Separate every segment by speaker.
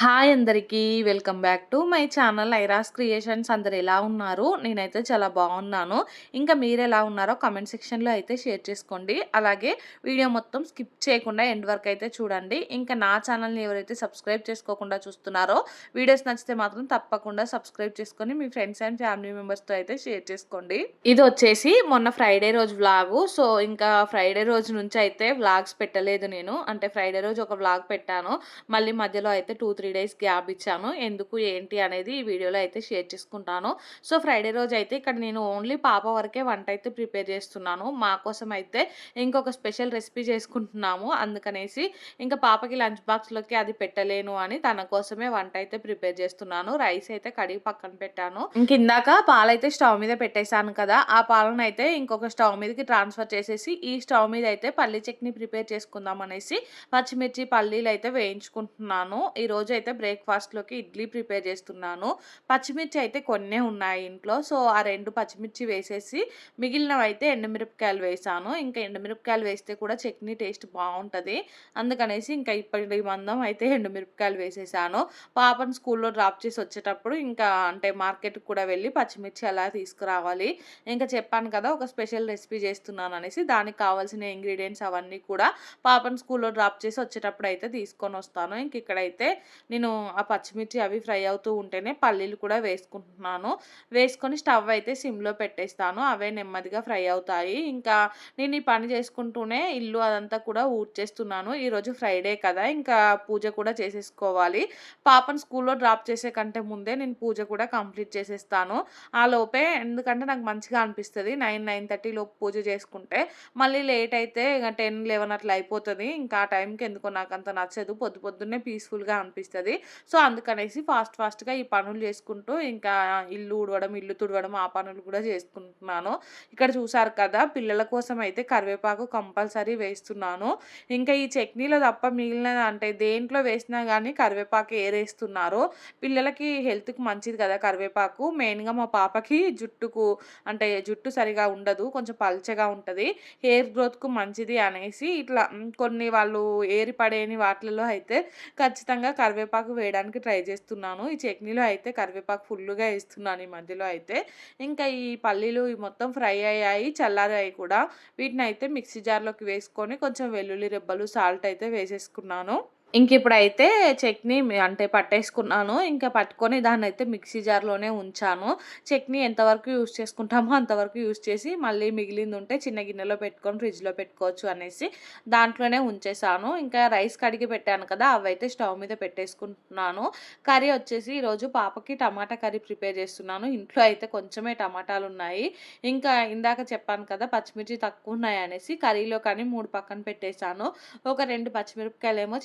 Speaker 1: Hi అందరికీ welcome back to my channel Iras creations. అందరు ఎలా ఉన్నారు? నేనైతే చాలా బాగున్నాను. ఇంకా మీరు ఎలా ఉన్నారో కమెంట్ సెక్షన్లో అయితే షేర్ చేసుకోండి. అలాగే వీడియో మొత్తం స్కిప్ చేయకుండా ఎండ్ వరకు అయితే చూడండి. ఇంకా నా ఛానల్ని ఎవరైతే సబ్స్క్రైబ్ చేసుకోకుండా చూస్తున్నారో వీడియోస్ నచ్చితే మాత్రం తప్పకుండా సబ్స్క్రైబ్ చేసుకొని మీ ఫ్రెండ్స్ అండ్ ఫ్యామిలీ మెంబర్స్తో అయితే షేర్ చేసుకోండి. ఇది వచ్చేసి మొన్న ఫ్రైడే రోజు వ్లాగు. సో ఇంకా ఫ్రైడే రోజు నుంచి అయితే వ్లాగ్స్ పెట్టలేదు నేను. అంటే ఫ్రైడే రోజు ఒక వ్లాగ్ పెట్టాను. మళ్ళీ మధ్యలో అయితే two three three days gap ఇచ్చాను. ఎందుకు ఏంటి అనేది ఈ వీడియోలో అయితే షేర్ చేసుకుంటాను. సో ఫ్రైడే రోజు అయితే ఇక్కడ నేను ఓన్లీ పాప వరకే వంట అయితే ప్రిపేర్ చేస్తున్నాను. మా కోసం అయితే ఇంకొక స్పెషల్ రెసిపీ చేసుకుంటున్నాము. అందుకనేసి ఇంకా పాపకి లంచ్ బాక్స్లోకి అది పెట్టలేను అని తన కోసమే వంట అయితే ప్రిపేర్ చేస్తున్నాను. రైస్ అయితే కడిగి పక్కన పెట్టాను. ఇంక ఇందాక పాలైతే స్టవ్ మీద పెట్టేశాను కదా ఆ పాలను అయితే ఇంకొక స్టవ్ మీదకి ట్రాన్స్ఫర్ చేసేసి ఈ స్టవ్ మీద అయితే పల్లి చట్నీ ప్రిపేర్ చేసుకుందాం అనేసి పచ్చిమిర్చి పల్లీలు అయితే వేయించుకుంటున్నాను. ఈరోజు రోజు అయితే బ్రేక్ఫాస్ట్లోకి ఇడ్లీ ప్రిపేర్ చేస్తున్నాను. పచ్చిమిర్చి అయితే కొన్నే ఉన్నాయి ఇంట్లో. సో ఆ రెండు పచ్చిమిర్చి వేసేసి మిగిలినవి అయితే ఎండుమిరపకాయలు వేసాను. ఇంకా ఎండుమిరపకాయలు వేస్తే కూడా చట్నీ టేస్ట్ బాగుంటుంది. అందుకనేసి ఇంకా ఇప్పటి మందం అయితే ఎండుమిరపకాయలు వేసేసాను. పాపను స్కూల్లో డ్రాప్ చేసి వచ్చేటప్పుడు ఇంకా అంటే మార్కెట్కి కూడా వెళ్ళి పచ్చిమిర్చి అలా తీసుకురావాలి. ఇంకా చెప్పాను కదా ఒక స్పెషల్ రెసిపీ చేస్తున్నాను అనేసి దానికి కావాల్సిన ఇంగ్రీడియంట్స్ అవన్నీ కూడా పాపను స్కూల్లో డ్రాప్ చేసి వచ్చేటప్పుడు అయితే తీసుకొని వస్తాను. ఇంక ఇక్కడైతే నేను ఆ పచ్చిమిర్చి అవి ఫ్రై అవుతూ ఉంటేనే పల్లీలు కూడా వేసుకుంటున్నాను. వేసుకొని స్టవ్ అయితే సిమ్లో పెట్టేస్తాను. అవే నెమ్మదిగా ఫ్రై అవుతాయి. ఇంకా నేను ఈ పని చేసుకుంటూనే ఇల్లు అదంతా కూడా ఊడ్చేస్తున్నాను. ఈరోజు ఫ్రైడే కదా ఇంకా పూజ కూడా చేసేసుకోవాలి. పాపను స్కూల్లో డ్రాప్ చేసే కంటే ముందే నేను పూజ కూడా కంప్లీట్ చేసేస్తాను. ఆ లోపే ఎందుకంటే నాకు మంచిగా అనిపిస్తుంది నైన్ నైన్ థర్టీ లోపు పూజ చేసుకుంటే. మళ్ళీ లేట్ అయితే ఇంకా టెన్ లెవెన్ అట్లా అయిపోతుంది. ఇంకా ఆ టైంకి ఎందుకో నాకు అంత నచ్చదు. పొద్దు పొద్దున్నే పీస్ఫుల్గా అనిపిస్తుంది. సో అందుకనేసి ఫాస్ట్ ఫాస్ట్గా ఈ పనులు చేసుకుంటూ ఇంకా ఇల్లు ఊడవడం ఇల్లు తుడవడం ఆ పనులు కూడా చేసుకుంటున్నాను. ఇక్కడ చూసారు కదా పిల్లల కోసం అయితే కరివేపాకు కంపల్సరీ వేస్తున్నాను. ఇంకా ఈ చట్నీలో తప్ప మిగిలిన అంటే దేంట్లో వేసినా కానీ కరివేపాకు ఏరేస్తున్నారు. పిల్లలకి హెల్త్కి మంచిది కదా కరివేపాకు. మెయిన్గా మా పాపకి జుట్టుకు అంటే జుట్టు సరిగా ఉండదు కొంచెం పల్చగా ఉంటుంది. హెయిర్ గ్రోత్కు మంచిది అనేసి ఇట్లా కొన్ని వాళ్ళు ఏరి పడేని అయితే ఖచ్చితంగా కరివేపాకు వేయడానికి ట్రై చేస్తున్నాను. ఈ చట్నీలో అయితే కరివేపాకు ఫుల్గా వేస్తున్నాను ఈ మధ్యలో అయితే. ఇంకా ఈ పల్లీలు మొత్తం ఫ్రై అయ్యాయి చల్లారాయి కూడా. వీటిని అయితే మిక్సీ జార్లోకి వేసుకొని కొంచెం వెల్లుల్లి రెబ్బలు సాల్ట్ అయితే వేసేసుకున్నాను. ఇంక ఇప్పుడైతే చట్నీ అంటే పట్టేసుకున్నాను. ఇంకా పట్టుకొని దాన్ని అయితే మిక్సీ జార్లోనే ఉంచాను. చట్నీ ఎంతవరకు యూస్ చేసుకుంటామో అంతవరకు యూస్ చేసి మళ్ళీ మిగిలింది ఉంటే చిన్న గిన్నెలో పెట్టుకొని ఫ్రిడ్జ్లో పెట్టుకోవచ్చు అనేసి దాంట్లోనే ఉంచేసాను. ఇంకా రైస్ కడిగి పెట్టాను కదా అవైతే స్టవ్ మీద పెట్టేసుకుంటున్నాను. కర్రీ వచ్చేసి ఈరోజు పాపకి టమాటా కర్రీ ప్రిపేర్ చేస్తున్నాను. ఇంట్లో అయితే కొంచెమే టమాటాలు ఉన్నాయి ఇంకా ఇందాక చెప్పాను కదా పచ్చిమిర్చి తక్కువ ఉన్నాయి అనేసి కర్రీలో కానీ మూడు పక్కన పెట్టేశాను. ఒక రెండు పచ్చిమిరపకాయలు ఏమో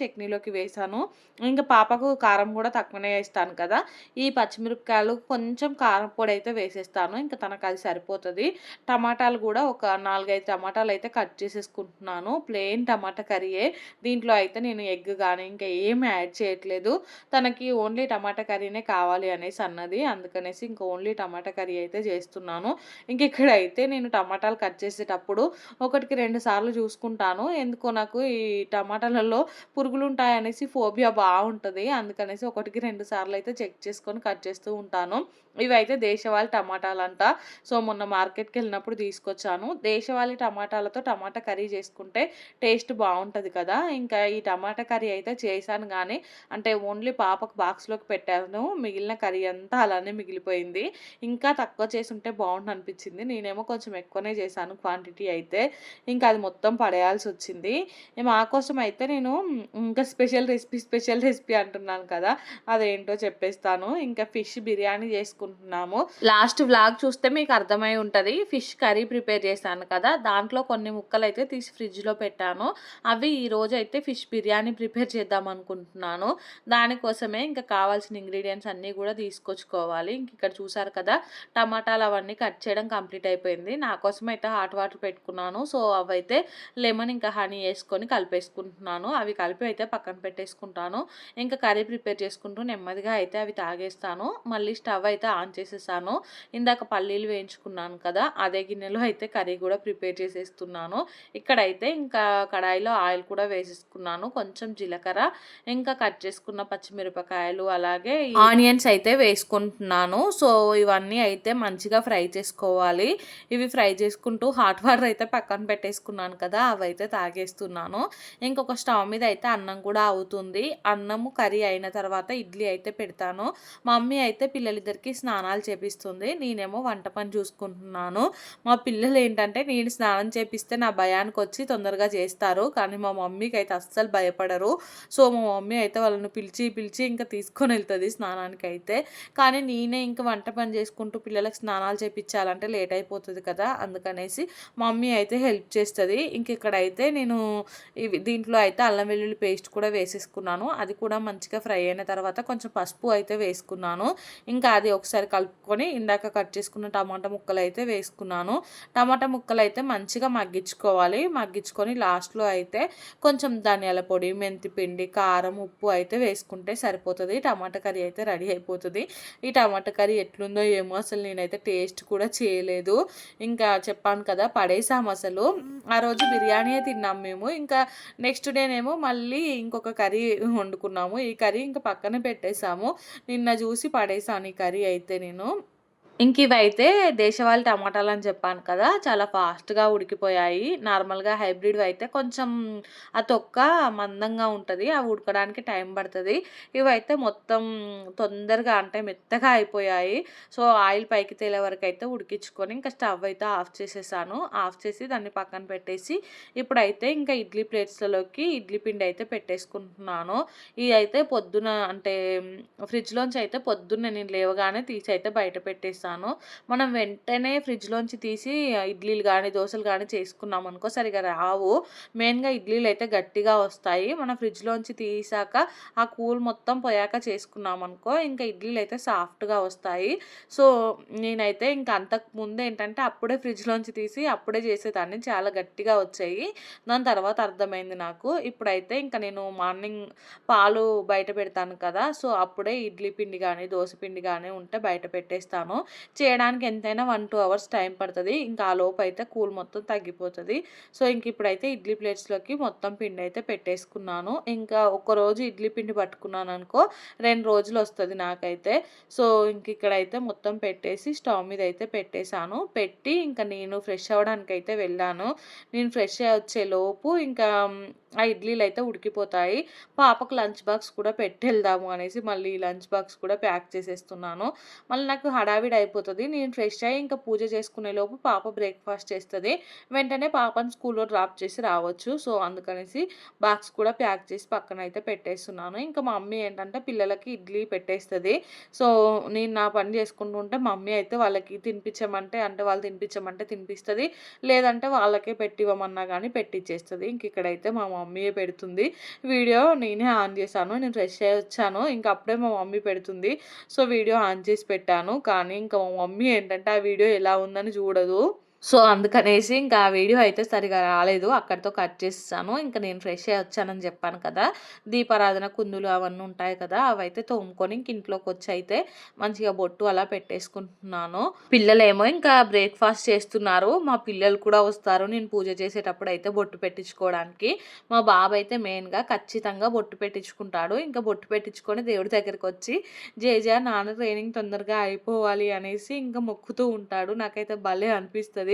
Speaker 1: చట్నీ వేసాను. ఇంకా పాపకు కారం కూడా తక్కువనే వేస్తాను కదా. ఈ పచ్చిమిరపకాయలు కొంచెం కారం పొడి అయితే వేసేస్తాను. ఇంకా తనకు అది సరిపోతుంది. టమాటాలు కూడా ఒక నాలుగైదు టమాటాలు అయితే కట్ చేసేసుకుంటున్నాను. ప్లెయిన్ టమాటా కర్రీయే. దీంట్లో అయితే నేను ఎగ్ కానీ ఇంకా ఏమి యాడ్ చేయట్లేదు. తనకి ఓన్లీ టమాటా కర్రీనే కావాలి అనేసి అన్నది. అందుకనేసి ఇంకా ఓన్లీ టమాటా కర్రీ అయితే చేస్తున్నాను. ఇంక ఇక్కడ అయితే నేను టమాటాలు కట్ చేసేటప్పుడు ఒకటికి రెండు సార్లు చూసుకుంటాను. ఎందుకో నాకు ఈ టమాటాలలో పురుగులు ఉంటాయి ఉంటాయనేసి ఫోబియా బాగుంటుంది. అందుకనేసి ఒకటికి రెండు సార్లు అయితే చెక్ చేసుకొని కట్ చేస్తూ ఉంటాను. ఇవైతే దేశవాళి టమాటాలు అంట సో మొన్న మార్కెట్కి వెళ్ళినప్పుడు తీసుకొచ్చాను. దేశవాళి టమాటాలతో టమాటా కర్రీ చేసుకుంటే టేస్ట్ బాగుంటుంది కదా. ఇంకా ఈ టమాటా కర్రీ అయితే చేశాను కానీ అంటే ఓన్లీ పాపకు బాక్స్లోకి పెట్టాను. మిగిలిన కర్రీ అంతా అలానే మిగిలిపోయింది. ఇంకా తక్కువ చేసి ఉంటే బాగుండు అనిపించింది నేనేమో కొంచెం ఎక్కువనే చేశాను క్వాంటిటీ అయితే. ఇంకా అది మొత్తం పడేయాల్సి వచ్చింది మా కోసం అయితే నేను ఇంకా స్పెషల్ రెసిపీ స్పెషల్ రెసిపీ అంటున్నాను కదా అదేంటో చెప్పేస్తాను. ఇంకా ఫిష్ బిర్యానీ చేసుకుంటున్నాము. లాస్ట్ వ్లాగ్ చూస్తే మీకు అర్థమై ఉంటుంది. ఫిష్ కర్రీ ప్రిపేర్ చేశాను కదా దాంట్లో కొన్ని ముక్కలు అయితే తీసి ఫ్రిడ్జ్లో పెట్టాను. అవి ఈ రోజు అయితే ఫిష్ బిర్యానీ ప్రిపేర్ చేద్దాం అనుకుంటున్నాను. దానికోసమే ఇంకా కావాల్సిన ఇంగ్రీడియంట్స్ అన్నీ కూడా తీసుకొచ్చుకోవాలి. ఇంక ఇక్కడ చూసారు కదా టమాటాలు అవన్నీ కట్ చేయడం కంప్లీట్ అయిపోయింది. నా కోసం అయితే హాట్ వాటర్ పెట్టుకున్నాను. సో అవైతే లెమన్ ఇంకా హనీ వేసుకొని కలిపేసుకుంటున్నాను. అవి కలిపి అయితే పక్కన పెట్టేసుకుంటాను. ఇంకా కర్రీ ప్రిపేర్ చేసుకుంటూ నెమ్మదిగా అయితే అవి తాగేస్తాను. మళ్ళీ స్టవ్ అయితే ఆన్ చేసేసాను. ఇందాక పల్లీలు వేయించుకున్నాను కదా అదే గిన్నెలో అయితే కర్రీ కూడా ప్రిపేర్ చేసేస్తున్నాను. ఇక్కడైతే ఇంకా కడాయిలో ఆయిల్ కూడా వేసేసుకున్నాను. కొంచెం జీలకర్ర ఇంకా కట్ చేసుకున్న పచ్చిమిరపకాయలు అలాగే ఆనియన్స్ అయితే వేసుకుంటున్నాను. సో ఇవన్నీ అయితే మంచిగా ఫ్రై చేసుకోవాలి. ఇవి ఫ్రై చేసుకుంటూ హాట్ వాటర్ అయితే పక్కన పెట్టేసుకున్నాను కదా అవి అయితే తాగేస్తున్నాను. ఇంకొక స్టవ్ మీద అయితే అన్నం కూడా కూడా అవుతుంది. అన్నము కర్రీ అయిన తర్వాత ఇడ్లీ అయితే పెడతాను. మమ్మీ అయితే పిల్లలిద్దరికి స్నానాలు చేపిస్తుంది. నేనేమో వంట పని చూసుకుంటున్నాను. మా పిల్లలు ఏంటంటే నేను స్నానం చేపిస్తే నా భయానికి వచ్చి తొందరగా చేస్తారు. కానీ మా మమ్మీకి అయితే అస్సలు భయపడరు. సో మా మమ్మీ అయితే వాళ్ళని పిలిచి పిలిచి ఇంకా తీసుకొని వెళ్తుంది స్నానానికి అయితే. కానీ నేనే ఇంకా వంట పని చేసుకుంటూ పిల్లలకు స్నానాలు చేపించాలంటే లేట్ అయిపోతుంది కదా అందుకనేసి మమ్మీ అయితే హెల్ప్ చేస్తుంది. ఇంక ఇక్కడైతే నేను దీంట్లో అయితే అల్లం వెల్లుల్లి పేస్ట్ కూడా కూడా వేసేసుకున్నాను. అది కూడా మంచిగా ఫ్రై అయిన తర్వాత కొంచెం పసుపు అయితే వేసుకున్నాను. ఇంకా అది ఒకసారి కలుపుకొని ఇందాక కట్ చేసుకున్న టమాటా ముక్కలు అయితే వేసుకున్నాను. టమాటా ముక్కలు అయితే మంచిగా మగ్గించుకోవాలి. మగ్గించుకొని లాస్ట్లో అయితే కొంచెం ధనియాల పొడి మెంతి పిండి కారం ఉప్పు అయితే వేసుకుంటే సరిపోతుంది. టమాటా కర్రీ అయితే రెడీ అయిపోతుంది. ఈ టమాటా కర్రీ ఎట్లుందో ఏమో అసలు నేనైతే టేస్ట్ కూడా చేయలేదు. ఇంకా చెప్పాను కదా పడేసాము అసలు. ఆ రోజు బిర్యానీ తిన్నాం మేము. ఇంకా నెక్స్ట్ డేనేమో మళ్ళీ ఇంకొక కర్రీ వండుకున్నాము. ఈ కర్రీ ఇంకా పక్కన పెట్టేసాము. నిన్న చూసి పడేసాను ఈ కర్రీ అయితే నేను. ఇంక ఇవైతే దేశవాళీ టమాటాలు అని చెప్పాను కదా చాలా ఫాస్ట్గా ఉడికిపోయాయి. నార్మల్గా హైబ్రిడ్ అయితే కొంచెం ఆ తొక్క మందంగా ఉంటుంది అవి ఉడకడానికి టైం పడుతుంది. ఇవైతే మొత్తం తొందరగా అంటే మెత్తగా అయిపోయాయి. సో ఆయిల్ పైకి తేలే వరకు అయితే ఉడికించుకొని ఇంకా స్టవ్ అయితే ఆఫ్ చేసేసాను. ఆఫ్ చేసి దాన్ని పక్కన పెట్టేసి ఇప్పుడైతే ఇంకా ఇడ్లీ ప్లేట్స్లలోకి ఇడ్లీ పిండి అయితే పెట్టేసుకుంటున్నాను. ఇది అయితే పొద్దున అంటే ఫ్రిడ్జ్లోంచి అయితే పొద్దున్న నేను లేవగానే తీసి అయితే బయట పెట్టేసాను. చేస్తాను. మనం వెంటనే ఫ్రిడ్జ్లోంచి తీసి ఇడ్లీలు కానీ దోశలు కానీ చేసుకున్నాం అనుకో సరిగా రావు. మెయిన్గా ఇడ్లీలు అయితే గట్టిగా వస్తాయి. మనం ఫ్రిడ్జ్లోంచి తీసాక ఆ కూల్ మొత్తం పోయాక చేసుకున్నాం అనుకో ఇంకా ఇడ్లీలు అయితే సాఫ్ట్గా వస్తాయి. సో నేనైతే ఇంకా అంతకుముందు ఏంటంటే అప్పుడే ఫ్రిడ్జ్లోంచి తీసి అప్పుడే చేసేదాన్ని. చాలా గట్టిగా వచ్చాయి. దాని తర్వాత అర్థమైంది నాకు. ఇప్పుడైతే ఇంకా నేను మార్నింగ్ పాలు బయట పెడతాను కదా సో అప్పుడే ఇడ్లీ పిండి కానీ దోశ పిండి కానీ ఉంటే బయట పెట్టేస్తాను. చేయడానికి ఎంతైనా వన్ టూ అవర్స్ టైం పడుతుంది. ఇంకా ఆ లోపు అయితే కూల్ మొత్తం తగ్గిపోతుంది. సో ఇంక ఇప్పుడైతే ఇడ్లీ ప్లేట్స్లోకి మొత్తం పిండి అయితే పెట్టేసుకున్నాను. ఇంకా ఒకరోజు ఇడ్లీ పిండి పట్టుకున్నాను అనుకో రెండు రోజులు వస్తుంది నాకైతే. సో ఇంక ఇక్కడైతే మొత్తం పెట్టేసి స్టవ్ మీద అయితే పెట్టేశాను. పెట్టి ఇంకా నేను ఫ్రెష్ అవ్వడానికి అయితే వెళ్ళాను. నేను ఫ్రెష్ వచ్చే లోపు ఇంకా ఆ ఇడ్లీలు అయితే ఉడికిపోతాయి. పాపకు లంచ్ బాక్స్ కూడా పెట్టి వెళ్దాము అనేసి మళ్ళీ లంచ్ బాక్స్ కూడా ప్యాక్ చేసేస్తున్నాను. మళ్ళీ నాకు హడావిడి అయిపోతుంది. నేను ఫ్రెష్ అయ్యి ఇంకా పూజ చేసుకునే లోపు పాప బ్రేక్ఫాస్ట్ చేస్తుంది. వెంటనే పాపను స్కూల్లో డ్రాప్ చేసి రావచ్చు. సో అందుకనేసి బాక్స్ కూడా ప్యాక్ చేసి పక్కన అయితే పెట్టేస్తున్నాను. ఇంకా మా మమ్మీ ఏంటంటే పిల్లలకి ఇడ్లీ పెట్టేస్తుంది. సో నేను నా పని చేసుకుంటూ ఉంటే మమ్మీ అయితే వాళ్ళకి తినిపించమంటే అంటే వాళ్ళు తినిపించమంటే తినిపిస్తుంది. లేదంటే వాళ్ళకే పెట్టివ్వమన్నా కానీ పెట్టిచ్చేస్తుంది. ఇంక ఇక్కడైతే మా మమ్మీయే పెడుతుంది. వీడియో నేనే ఆన్ చేశాను. నేను ఫ్రెష్ అయ్యి వచ్చాను. ఇంకా అప్పుడే మా మమ్మీ పెడుతుంది. సో వీడియో ఆన్ చేసి పెట్టాను. కానీ ఇంకా మా మమ్మీ ఏంటంటే ఆ వీడియో ఎలా ఉందని చూడదు. సో అందుకనేసి ఇంకా ఆ వీడియో అయితే సరిగా రాలేదు. అక్కడితో కట్ చేస్తాను ఇంకా నేను ఫ్రెష్ అయ్యి వచ్చానని చెప్పాను కదా. దీపారాధన కుందులు అవన్నీ ఉంటాయి కదా అవి అయితే తోముకొని ఇంక ఇంట్లోకి వచ్చి అయితే మంచిగా బొట్టు అలా పెట్టేసుకుంటున్నాను. పిల్లలేమో ఇంకా బ్రేక్ఫాస్ట్ చేస్తున్నారు. మా పిల్లలు కూడా వస్తారు. నేను పూజ చేసేటప్పుడు అయితే బొట్టు పెట్టించుకోవడానికి. మా బాబు అయితే మెయిన్గా ఖచ్చితంగా బొట్టు పెట్టించుకుంటాడు. ఇంకా బొట్టు పెట్టించుకొని దేవుడి దగ్గరికి వచ్చి జేజా నాన్న ట్రైనింగ్ తొందరగా అయిపోవాలి అనేసి ఇంకా మొక్కుతూ ఉంటాడు. నాకైతే భలే అనిపిస్తుంది.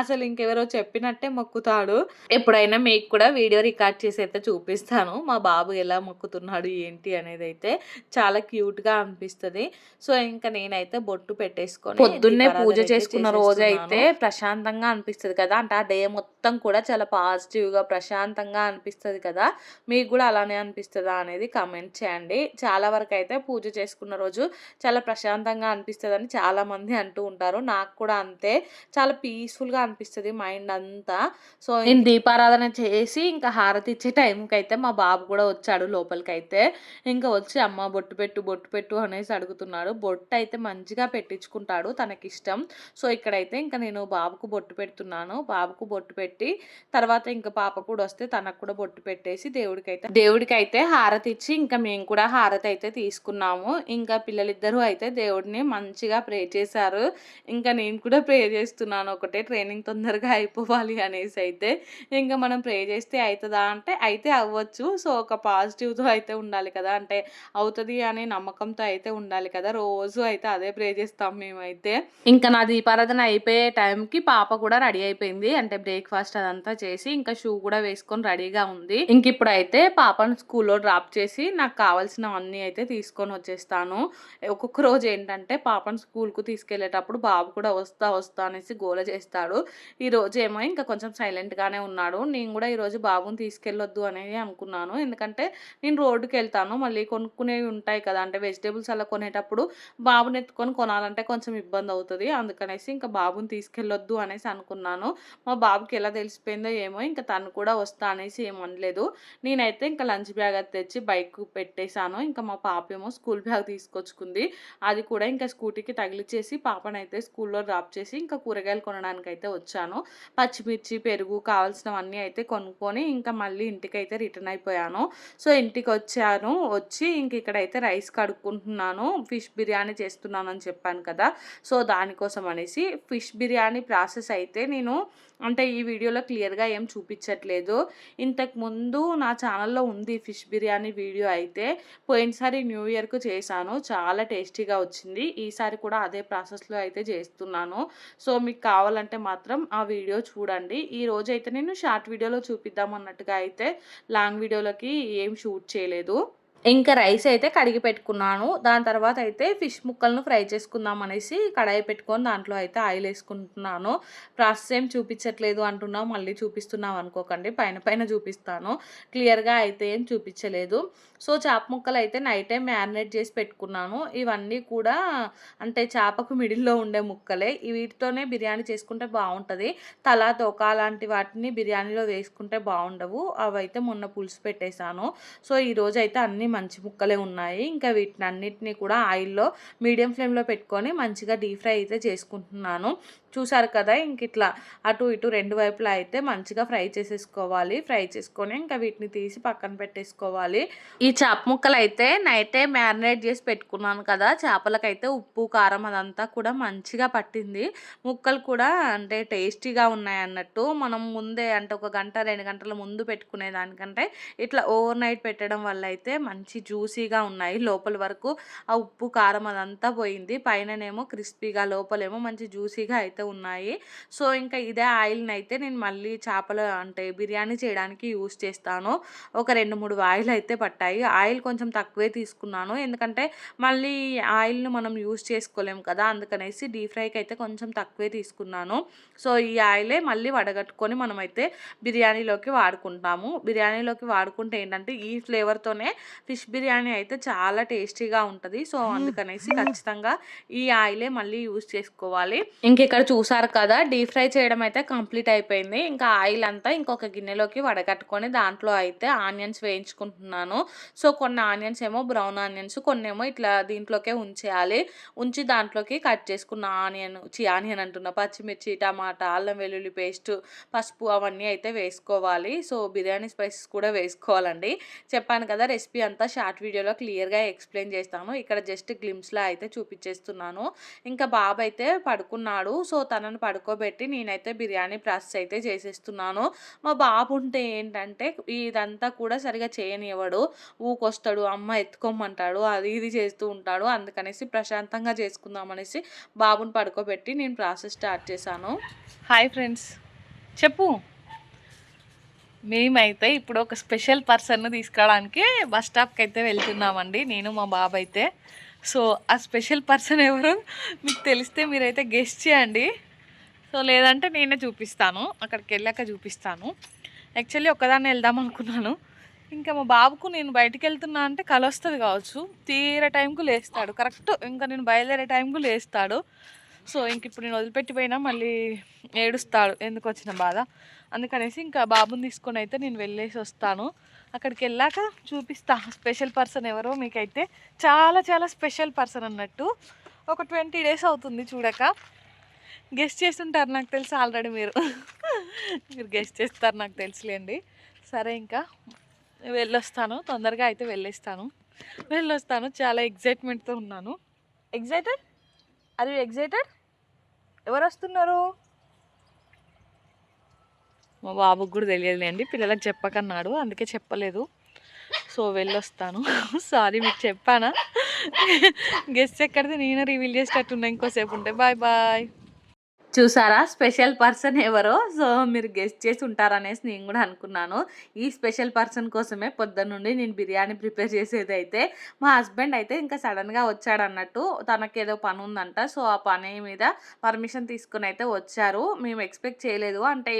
Speaker 1: అసలు ఇంకెవరో చెప్పినట్టే మొక్కుతాడు. ఎప్పుడైనా మీకు కూడా వీడియో రికార్డ్ చేసి అయితే చూపిస్తాను. మా బాబు ఎలా మొక్కుతున్నాడు ఏంటి అనేది అయితే చాలా క్యూట్గా అనిపిస్తుంది. సో ఇంకా నేనైతే బొట్టు పెట్టేసుకొని పొద్దున్నే పూజ చేసుకున్న రోజు అయితే ప్రశాంతంగా అనిపిస్తుంది కదా. అంటే ఆ డే మొత్తం కూడా చాలా పాజిటివ్గా ప్రశాంతంగా అనిపిస్తుంది కదా. మీకు కూడా అలానే అనిపిస్తుందా అనేది కమెంట్ చేయండి. చాలా వరకు అయితే పూజ చేసుకున్న రోజు చాలా ప్రశాంతంగా అనిపిస్తుంది అని చాలామంది అంటూ ఉంటారు. నాకు కూడా అంతే. చాలా పీ పీస్ఫుల్గా అనిపిస్తుంది మైండ్ అంతా. సో నేను దీపారాధన చేసి ఇంకా హారతి ఇచ్చే టైంకి అయితే మా బాబు కూడా వచ్చాడు లోపలికి అయితే ఇంకా వచ్చి అమ్మ బొట్టు పెట్టు బొట్టు పెట్టు అనేసి అడుగుతున్నాడు. బొట్టు అయితే మంచిగా పెట్టించుకుంటాడు తనకి ఇష్టం సో ఇక్కడైతే ఇంకా నేను బాబుకు బొట్టు పెడుతున్నాను. బాబుకు బొట్టు పెట్టి తర్వాత ఇంకా పాప కూడా వస్తే తనకు కూడా బొట్టు పెట్టేసి దేవుడికి అయితే దేవుడికి అయితే హారతి ఇచ్చి ఇంకా మేము కూడా హారతి అయితే తీసుకున్నాము. ఇంకా పిల్లలిద్దరూ అయితే దేవుడిని మంచిగా ప్రే చేశారు. ఇంకా నేను కూడా ప్రే చేస్తున్నాను ఒకటే ట్రైనింగ్ తొందరగా అయిపోవాలి అనేసి అయితే ఇంకా మనం ప్రే చేస్తే అవుతుందా అంటే అయితే అవ్వచ్చు. సో ఒక పాజిటివ్తో అయితే ఉండాలి కదా. అంటే అవుతుంది అనే నమ్మకంతో అయితే ఉండాలి కదా. రోజు అయితే అదే ప్రే చేస్తాం మేమైతే. ఇంకా నా దీపారాధన అయిపోయే టైంకి పాప కూడా రెడీ అయిపోయింది. అంటే బ్రేక్ఫాస్ట్ అదంతా చేసి ఇంకా షూ కూడా వేసుకొని రెడీగా ఉంది. ఇంక ఇప్పుడు అయితే పాపను స్కూల్లో డ్రాప్ చేసి నాకు కావాల్సినవన్నీ అయితే తీసుకొని వచ్చేస్తాను. ఒక్కొక్క రోజు ఏంటంటే పాపను స్కూల్కు తీసుకెళ్ళేటప్పుడు బాబు కూడా వస్తా వస్తా అనేసి గోల చేస్తాడు. ఈరోజు ఏమో ఇంకా కొంచెం సైలెంట్గానే ఉన్నాడు. నేను కూడా ఈరోజు బాబుని తీసుకెళ్ళొద్దు అనేది అనుకున్నాను. ఎందుకంటే నేను రోడ్డుకి వెళ్తాను మళ్ళీ కొనుక్కునేవి ఉంటాయి కదా. అంటే వెజిటేబుల్స్ అలా కొనేటప్పుడు బాబుని ఎత్తుకొని కొనాలంటే కొంచెం ఇబ్బంది అవుతుంది. అందుకనేసి ఇంకా బాబుని తీసుకెళ్ళొద్దు అనేసి అనుకున్నాను. మా బాబుకి ఎలా తెలిసిపోయిందో ఏమో ఇంకా తను కూడా వస్తా అనేసి ఏమనలేదు నేనైతే ఇంకా లంచ్ బ్యాగ్ అది తెచ్చి బైక్ పెట్టేశాను. ఇంకా మా పాప ఏమో స్కూల్ బ్యాగ్ తీసుకొచ్చుకుంది. అది కూడా ఇంకా స్కూటీకి తగిలిచ్చేసి పాపనైతే స్కూల్లో డ్రాప్ చేసి ఇంకా కూరగాయలు కొనడం కొనడానికి అయితే వచ్చాను. పచ్చిమిర్చి పెరుగు కావాల్సినవన్నీ అయితే కొనుక్కొని ఇంకా మళ్ళీ ఇంటికి అయితే రిటర్న్ అయిపోయాను. సో ఇంటికి వచ్చాను వచ్చి ఇంక ఇక్కడైతే రైస్ కడుక్కుంటున్నాను. ఫిష్ బిర్యానీ చేస్తున్నాను అని చెప్పాను కదా. సో దానికోసం అనేసి ఫిష్ బిర్యానీ ప్రాసెస్ అయితే నేను అంటే ఈ వీడియోలో క్లియర్గా ఏం చూపించట్లేదు. ఇంతకు ముందు నా ఛానల్లో ఉంది ఫిష్ బిర్యానీ వీడియో అయితే పోయినసారి న్యూ ఇయర్కు చేశాను. చాలా టేస్టీగా వచ్చింది. ఈసారి కూడా అదే ప్రాసెస్లో అయితే చేస్తున్నాను. సో మీకు కావాలంటే మాత్రం ఆ వీడియో చూడండి. ఈ రోజు అయితే నేను షార్ట్ వీడియోలో చూపిద్దాం అన్నట్టుగా అయితే లాంగ్ వీడియోలోకి ఏం షూట్ చేయలేదు. ఇంకా రైస్ అయితే కడిగి పెట్టుకున్నాను. దాని తర్వాత అయితే ఫిష్ ముక్కలను ఫ్రై చేసుకుందాం అనేసి కడాయి పెట్టుకొని దాంట్లో అయితే ఆయిల్ వేసుకుంటున్నాను. ప్రాసెస్ ఏం చూపించట్లేదు అంటున్నావు మళ్ళీ చూపిస్తున్నాం అనుకోకండి. పైన పైన చూపిస్తాను. క్లియర్గా అయితే ఏం చూపించలేదు. సో చేప ముక్కలు అయితే నైట్ టైం మ్యారినేట్ చేసి పెట్టుకున్నాను. ఇవన్నీ కూడా అంటే చేపకు మిడిల్లో ఉండే ముక్కలే. వీటితోనే బిర్యానీ చేసుకుంటే బాగుంటుంది. తల తోక లాంటి వాటిని బిర్యానీలో వేసుకుంటే బాగుండవు. అవైతే మొన్న పులుసు పెట్టేశాను. సో ఈరోజు అయితే అన్నీ మంచి ముక్కలే ఉన్నాయి. ఇంకా వీటిని అన్నిటినీ కూడా ఆయిల్లో మీడియం ఫ్లేమ్లో పెట్టుకొని మంచిగా డీప్ ఫ్రై అయితే చేసుకుంటున్నాను. చూసారు కదా ఇంక ఇట్లా అటు ఇటు రెండు వైపులా అయితే మంచిగా ఫ్రై చేసేసుకోవాలి. ఫ్రై చేసుకొని ఇంకా వీటిని తీసి పక్కన పెట్టేసుకోవాలి. ఈ చేప ముక్కలు అయితే నైటే మ్యారినేట్ చేసి పెట్టుకున్నాను కదా చేపలకైతే ఉప్పు కారం అదంతా కూడా మంచిగా పట్టింది. ముక్కలు కూడా అంటే టేస్టీగా ఉన్నాయి అన్నట్టు. మనం ముందే అంటే ఒక గంట రెండు గంటల ముందు పెట్టుకునే దానికంటే ఇట్లా ఓవర్ నైట్ పెట్టడం వల్ల అయితే మంచి జ్యూసీగా ఉన్నాయి. లోపల వరకు ఆ ఉప్పు కారం అదంతా పోయింది. పైననేమో క్రిస్పీగా లోపలేమో మంచి జ్యూసీగా అయితే ఉన్నాయి. సో ఇంకా ఇదే ఆయిల్ని అయితే నేను మళ్ళీ చేపలు అంటే బిర్యానీ చేయడానికి యూస్ చేస్తాను. ఒక రెండు మూడు ఆయిల్ అయితే పట్టాయి. ఆయిల్ కొంచెం తక్కువే తీసుకున్నాను. ఎందుకంటే మళ్ళీ ఆయిల్ను మనం యూస్ చేసుకోలేము కదా! అందుకనేసి డీప్ ఫ్రైకి అయితే కొంచెం తక్కువే తీసుకున్నాను. సో ఈ ఆయిలే మళ్ళీ వడగట్టుకొని మనమైతే బిర్యానీలోకి వాడుకుంటాము. బిర్యానీలోకి వాడుకుంటే ఏంటంటే ఈ ఫ్లేవర్తోనే ఫిష్ బిర్యానీ అయితే చాలా టేస్టీగా ఉంటుంది. సో అందుకనేసి ఖచ్చితంగా ఈ ఆయిలే మళ్ళీ యూస్ చేసుకోవాలి. ఇంక ఇక్కడ చూసారు కదా డీప్ ఫ్రై చేయడం అయితే కంప్లీట్ అయిపోయింది. ఇంకా ఆయిల్ అంతా ఇంకొక గిన్నెలోకి వడగట్టుకొని దాంట్లో అయితే ఆనియన్స్ వేయించుకుంటున్నాను. సో కొన్ని ఆనియన్స్ ఏమో బ్రౌన్ ఆనియన్స్ కొన్ని ఏమో ఇట్లా దీంట్లోకే ఉంచేయాలి. ఉంచి దాంట్లోకి కట్ చేసుకున్న ఆనియన్ చి ఆనియన్ అంటున్న పచ్చిమిర్చి టమాటా అల్లం వెల్లుల్లి పేస్ట్ పసుపు అవన్నీ అయితే వేసుకోవాలి. సో బిర్యానీ స్పైసెస్ కూడా వేసుకోవాలండి. చెప్పాను కదా రెసిపీ అంతా షార్ట్ వీడియోలో క్లియర్గా ఎక్స్ప్లెయిన్ చేస్తాను. ఇక్కడ జస్ట్ గ్లిమ్స్లో అయితే చూపించేస్తున్నాను ఇంకా బాబు అయితే పడుకున్నాడు. సో తనను పడుకోబెట్టి నేనైతే బిర్యానీ ప్రాసెస్ అయితే చేసేస్తున్నాను. మా బాబు ఉంటే ఏంటంటే ఇదంతా కూడా సరిగా చేయనివ్వడు. ఊకొస్తాడు అమ్మ ఎత్తుకోమంటాడు అది ఇది చేస్తూ ఉంటాడు అందుకనేసి ప్రశాంతంగా చేసుకుందాం అనేసి బాబుని పడుకోబెట్టి నేను ప్రాసెస్ స్టార్ట్ చేశాను. Hi friends. చెప్పు. మేమైతే ఇప్పుడు ఒక స్పెషల్ పర్సన్ను తీసుకురావడానికి బస్ స్టాప్కి అయితే వెళ్తున్నామండి. నేను మా బాబు అయితే సో ఆ స్పెషల్ పర్సన్ ఎవరు? మీకు తెలిస్తే మీరైతే గెస్ట్ చేయండి. సో లేదంటే నేనే చూపిస్తాను. అక్కడికి వెళ్ళాక చూపిస్తాను. యాక్చువల్లీ ఒకదాన్ని వెళ్దాం అనుకున్నాను. ఇంకా మా బాబుకు నేను బయటికి వెళ్తున్నా అంటే కలొస్తుంది కావచ్చు. తీరే టైంకు లేస్తాడు. కరెక్ట్. ఇంకా నేను బయలుదేరే టైంకు లేస్తాడు. సో ఇంక ఇప్పుడు నేను వదిలిపెట్టిపోయినా మళ్ళీ ఏడుస్తాడు ఎందుకు వచ్చిన బాధ. అందుకనేసి ఇంకా బాబుని తీసుకొని అయితే నేను వెళ్ళేసి వస్తాను. అక్కడికి వెళ్ళాక చూపిస్తా స్పెషల్ పర్సన్ ఎవరో మీకైతే. చాలా చాలా స్పెషల్ పర్సన్ అన్నట్టు. ఒక ట్వంటీ డేస్ అవుతుంది చూడక. గెస్ట్ చేస్తుంటారు నాకు తెలుసు ఆల్రెడీ మీరు. మీరు గెస్ట్ చేస్తారు నాకు తెలుసులేండి. సరే ఇంకా వెళ్ళొస్తాను. తొందరగా అయితే వెళ్ళేస్తాను. వెళ్ళొస్తాను. చాలా ఎగ్జైట్మెంట్తో ఉన్నాను. ఎగ్జైటెడ్ ఆర్ యూ ఎగ్జైటెడ్ ఎవరు వస్తున్నారు? మా బాబుకి కూడా తెలియదులేండి పిల్లలకు చెప్పకన్నాడు. అందుకే చెప్పలేదు. సో వెళ్ళొస్తాను. సారీ మీకు చెప్పానా? గెస్ట్ ఎక్కడితే నేనే రివీల్ చేసేటట్టున్నా. ఇంకోసేపు ఉంటే. బాయ్ బాయ్ చూసారా? స్పెషల్ పర్సన్ ఎవరో? సో మీరు గెస్ట్ చేసి ఉంటారనేసి నేను కూడా అనుకున్నాను. ఈ స్పెషల్ పర్సన్ కోసమే పొద్దున్న నుండి నేను బిర్యానీ ప్రిపేర్ చేసేది అయితే మా హస్బెండ్ అయితే ఇంకా సడన్గా వచ్చాడు అన్నట్టు తనకి ఏదో పని ఉందంట. సో ఆ పని మీద పర్మిషన్ తీసుకుని అయితే వచ్చారు. మేము ఎక్స్పెక్ట్ చేయలేదు. అంటే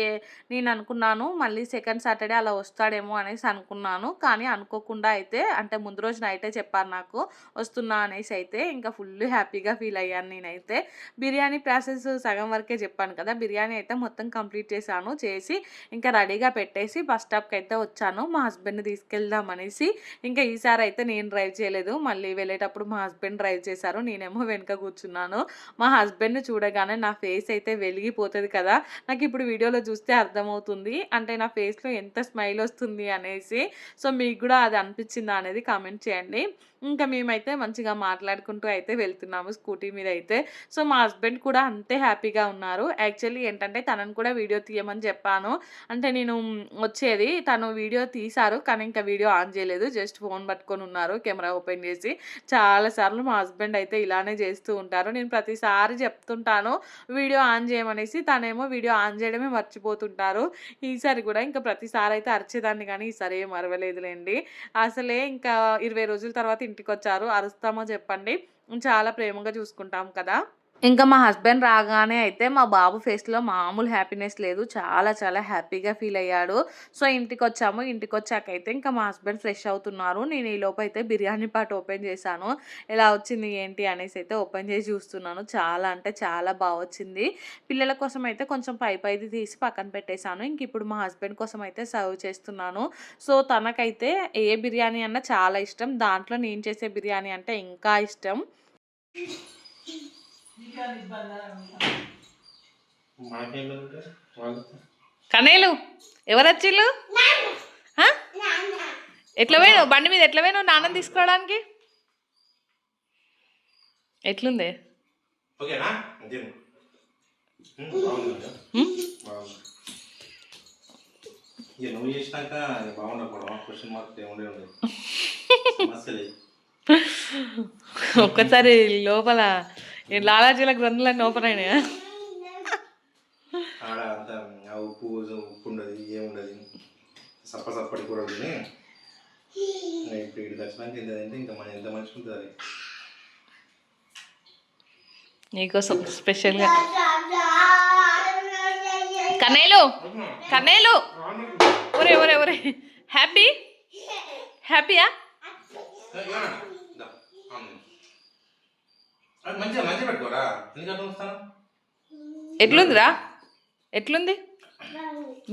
Speaker 1: నేను అనుకున్నాను మళ్ళీ సెకండ్ సాటర్డే అలా వస్తాడేమో అనేసి అనుకున్నాను. కానీ అనుకోకుండా అయితే అంటే ముందు రోజు నైటే చెప్పారు నాకు వస్తున్నా అనేసి అయితే ఇంకా ఫుల్ హ్యాపీగా ఫీల్ అయ్యాను నేనైతే. బిర్యానీ ప్రాసెస్ సగం వరకు చెప్పాను కదా బిర్యానీ అయితే మొత్తం కంప్లీట్ చేశాను చేసి ఇంకా రెడీగా పెట్టేసి బస్ స్టాప్కి అయితే వచ్చాను. మా హస్బెండ్ని తీసుకెళ్దాం అనేసి ఇంకా ఈసారి అయితే నేను డ్రైవ్ చేయలేదు. మళ్ళీ వెళ్ళేటప్పుడు మా హస్బెండ్ డ్రైవ్ చేశారు నేనేమో వెనుక కూర్చున్నాను. మా హస్బెండ్ చూడగానే నా ఫేస్ అయితే వెలిగిపోతుంది కదా నాకు ఇప్పుడు వీడియోలో చూస్తే అర్థమవుతుంది. అంటే నా ఫేస్లో ఎంత స్మైల్ వస్తుంది అనేసి సో మీకు కూడా అది అనిపించిందా అనేది కామెంట్ చేయండి. ఇంకా మేమైతే మంచిగా మాట్లాడుకుంటూ అయితే వెళ్తున్నాము స్కూటీ మీద అయితే. సో మా హస్బెండ్ కూడా అంతే హ్యాపీగా ఉన్నారు. యాక్చువల్లీ ఏంటంటే తనను కూడా వీడియో తీయమని చెప్పాను. అంటే నేను వచ్చేది తను వీడియో తీశారు కానీ ఇంకా వీడియో ఆన్ చేయలేదు. జస్ట్ ఫోన్ పట్టుకొని ఉన్నారు కెమెరా ఓపెన్ చేసి. చాలాసార్లు మా హస్బెండ్ అయితే ఇలానే చేస్తూ ఉంటారు. నేను ప్రతిసారి చెప్తుంటాను వీడియో ఆన్ చేయమనేసి తనేమో వీడియో ఆన్ చేయడమే మర్చిపోతుంటారు. ఈసారి కూడా ఇంకా ప్రతిసారి అయితే అరిచేదాన్ని కానీ ఈసారి ఏం అరవలేదులేండి. అసలే ఇంకా ఇరవై రోజుల తర్వాత ఇంటికి వచ్చారు అరుస్తామో చెప్పండి. చాలా ప్రేమగా చూసుకుంటాం కదా. ఇంకా మా హస్బెండ్ రాగానే అయితే మా బాబు ఫేస్లో మామూలు హ్యాపీనెస్ లేదు. చాలా చాలా హ్యాపీగా ఫీల్ అయ్యాడు. సో ఇంటికి వచ్చాము ఇంటికి వచ్చాక అయితే ఇంకా మా హస్బెండ్ ఫ్రెష్ అవుతున్నారు. నేను ఈ లోపు అయితే బిర్యానీ పాట ఓపెన్ చేశాను. ఎలా వచ్చింది ఏంటి అనేసి అయితే ఓపెన్ చేసి చూస్తున్నాను. చాలా అంటే చాలా బాగా వచ్చింది. పిల్లల కోసం అయితే కొంచెం పై పైది తీసి పక్కన పెట్టేశాను. ఇంక ఇప్పుడు మా హస్బెండ్ కోసం అయితే సర్వ్ చేస్తున్నాను. సో తనకైతే ఏ బిర్యానీ అన్నా చాలా ఇష్టం. దాంట్లో నేను చేసే బిర్యానీ అంటే ఇంకా ఇష్టం. కనేలు ఎవరు వచ్చిళ్ళు? ఎట్లా పోయినావు? బండి మీద ఎట్లా పోయినావు నాన్న తీసుకురావడానికి? ఎట్లుంది?
Speaker 2: నువ్వు చేసినాక బాగుండకూడదు క్వశ్చన్ మార్క్ ఏముండే ఉండదు.
Speaker 1: ఒక్కసారి లోపల ఈ లాలాజీల గ్రంథులన్నీ ఓపెన్ అయినాయా?
Speaker 2: ఆడ అంత ఆ ఉప్పు ఉప్పు ఉండదు ఏముండదు. సప్ప సప్పటి కూడా తిని ఇంకా ఇప్పుడు ఇంత తింటే ఇంకా మన ఎంత మంచిగా ఉంటుంది.
Speaker 1: నీకోసం స్పెషల్గా. కన్నయ్యలు కన్నయ్యలు. ఒరే ఒరే ఒరే హ్యాపీ? హ్యాపీయా?
Speaker 2: అది మంచిగా మంచిగా పెట్టుకోరా? ఎందుకు అట్లా వస్తాను?
Speaker 1: ఎట్లుందిరా? ఎట్లుంది?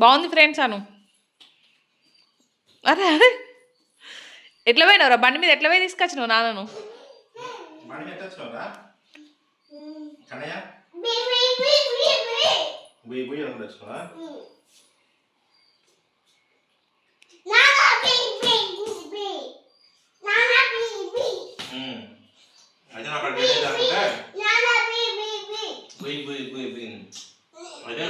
Speaker 1: బాగుంది ఫ్రెండ్స్ అను. అరే అరే. ఎట్లా పోయినావురా? బండి మీద ఎట్లా పోయి తీసుకొచ్చినావు నాన్నను?
Speaker 2: బండి అయితే నాకు అక్కడ పెట్టేది అనుకుంటే బుయ్యి బుయ్యి బుయ్యి బుయ్యి అదే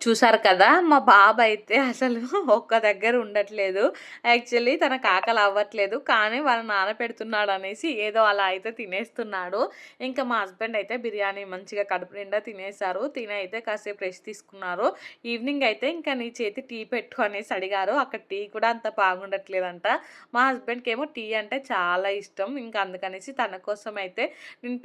Speaker 1: చూసారు కదా మా బాబు అయితే అసలు ఒక్క దగ్గర ఉండట్లేదు. యాక్చువల్లీ తనకు ఆకలి అవ్వట్లేదు. కానీ వాళ్ళ నాన్న పెడుతున్నాడు అనేసి ఏదో అలా అయితే తినేస్తున్నాడు. ఇంకా మా హస్బెండ్ అయితే బిర్యానీ మంచిగా కడుపు నిండా తినేశారు. తిని అయితే కాసేపు రెస్ట్ తీసుకున్నారు. ఈవినింగ్ అయితే ఇంకా నీ చేతి టీ పెట్టు అనేసి అడిగారు. అక్కడ టీ కూడా అంత బాగుండట్లేదంట. మా హస్బెండ్కి ఏమో టీ అంటే చాలా ఇష్టం. ఇంకా అందుకనేసి తన కోసం అయితే నేను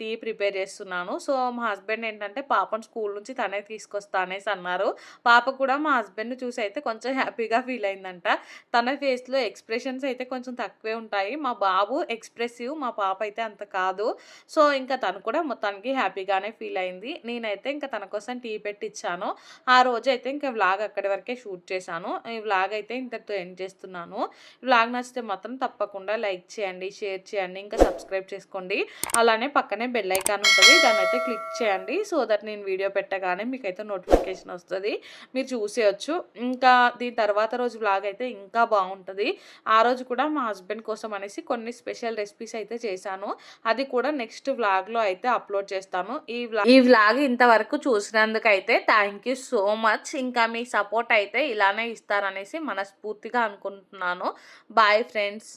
Speaker 1: టీ ప్రిపేర్ చేస్తున్నాను. సో మా హస్బెండ్ ఏంటంటే పాపను స్కూల్ నుంచి తనే తీసుకొస్తా అనేసి అన్నారు. అన్నారు పాప కూడా మా హస్బెండ్ చూసి అయితే కొంచెం హ్యాపీగా ఫీల్ అయిందంట. తన ఫేస్లో ఎక్స్ప్రెషన్స్ అయితే కొంచెం తక్కువే ఉంటాయి. మా బాబు ఎక్స్ప్రెసివ్ మా పాప అయితే అంత కాదు. సో ఇంకా తను కూడా మొత్తానికి హ్యాపీగానే ఫీల్ అయింది. నేనైతే ఇంకా తన కోసం టీ పెట్టి ఇచ్చాను ఆ రోజు అయితే ఇంకా వ్లాగ్ అక్కడి వరకే షూట్ చేశాను. ఈ వ్లాగ్ అయితే ఇంతటితో ఎండ్ చేస్తున్నాను. వ్లాగ్ నచ్చితే మాత్రం తప్పకుండా లైక్ చేయండి షేర్ చేయండి ఇంకా సబ్స్క్రైబ్ చేసుకోండి. అలానే పక్కనే బెల్ ఐకాన్ ఉంటుంది. దాన్ని అయితే క్లిక్ చేయండి. సో దట్ నేను వీడియో పెట్టగానే మీకైతే నోటిఫికేషన్ నోటిఫికేషన్ వస్తుంది. మీరు చూసేయచ్చు. ఇంకా దీని తర్వాత రోజు వ్లాగ్ అయితే ఇంకా బాగుంటుంది. ఆ రోజు కూడా మా హస్బెండ్ కోసం అనేసి కొన్ని స్పెషల్ రెసిపీస్ అయితే చేశాను. అది కూడా నెక్స్ట్ వ్లాగ్లో అయితే అప్లోడ్ చేస్తాను. ఈ వ్లాగ్ ఈ వ్లాగ్ ఇంతవరకు చూసినందుకు అయితే థ్యాంక్ యూ సో మచ్ ఇంకా మీ సపోర్ట్ అయితే ఇలానే ఇస్తారనేసి మనస్ఫూర్తిగా అనుకుంటున్నాను. Bye friends